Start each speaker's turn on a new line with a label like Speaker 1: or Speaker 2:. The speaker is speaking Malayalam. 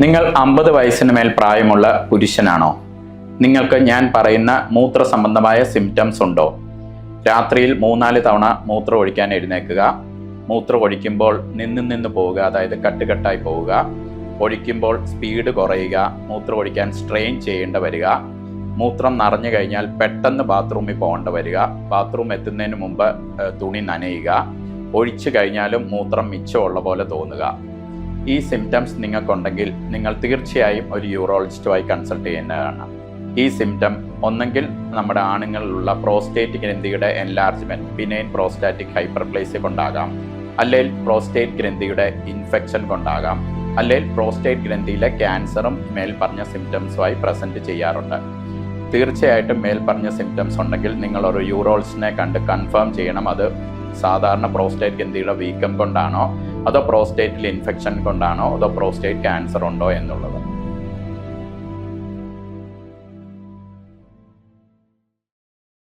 Speaker 1: നിങ്ങൾ അമ്പത് വയസ്സിന് മേൽ പ്രായമുള്ള പുരുഷനാണോ? നിങ്ങൾക്ക് ഞാൻ പറയുന്ന മൂത്ര സംബന്ധമായ സിംറ്റംസ് ഉണ്ടോ? രാത്രിയിൽ മൂന്നാൽ തവണ മൂത്രം ഒഴിക്കാൻ എഴുന്നേക്കുക മൂത്രം ഒഴിക്കുമ്പോൾ നിന്ന് നിന്ന് പോവുക അതായത് കട്ടുകെട്ടായി പോവുക. ഒഴിക്കുമ്പോൾ സ്പീഡ് കുറയുക മൂത്രം ഒഴിക്കാൻ സ്ട്രെയിൻ ചെയ്യേണ്ട വരിക. മൂത്രം നിറഞ്ഞു കഴിഞ്ഞാൽ പെട്ടെന്ന് ബാത്റൂമിൽ പോകേണ്ട വരിക. ബാത്റൂം എത്തുന്നതിന് മുമ്പ് തുണി നനയുക. ഒഴിച്ചു കഴിഞ്ഞാലും മൂത്രം മിച്ചമുള്ള പോലെ തോന്നുക. ഈ സിംറ്റംസ് നിങ്ങൾക്കുണ്ടെങ്കിൽ നിങ്ങൾ തീർച്ചയായും ഒരു യൂറോളജിസ്റ്റുമായി കൺസൾട്ട് ചെയ്യുന്നതാണ്. ഈ സിംറ്റം ഒന്നെങ്കിൽ നമ്മുടെ ആണുങ്ങളിലുള്ള പ്രോസ്റ്റേറ്റ് ഗ്രന്ഥിയുടെ എൻലാർജ്മെന്റ് ബിനൈൻ പ്രോസ്റ്റാറ്റിക് ഹൈപ്പർപ്ലേസിയ കൊണ്ടാകാം. അല്ലെങ്കിൽ പ്രോസ്റ്റേറ്റ് ഗ്രന്ഥിയുടെ ഇൻഫെക്ഷൻ കൊണ്ടാകാം. അല്ലെങ്കിൽ പ്രോസ്റ്റേറ്റ് ഗ്രന്ഥിയിലെ ക്യാൻസറും മേൽപ്പറഞ്ഞ സിംറ്റംസുമായി പ്രസന്റ് ചെയ്യാറുണ്ട്. തീർച്ചയായിട്ടും മേൽപ്പറഞ്ഞ സിംറ്റംസ് ഉണ്ടെങ്കിൽ നിങ്ങൾ ഒരു യൂറോൾസിനെ കണ്ട് കൺഫേം ചെയ്യണം. അത് സാധാരണ പ്രോസ്റ്റേറ്റ് ഗ്രന്ഥിയുടെ വീക്കം കൊണ്ടാണോ അതോ പ്രോസ്റ്റേറ്റിൽ ഇൻഫെക്ഷൻ കൊണ്ടാണോ? അതോ പ്രോസ്റ്റേറ്റ് ക്യാൻസർ ഉണ്ടോ എന്നുള്ളത്?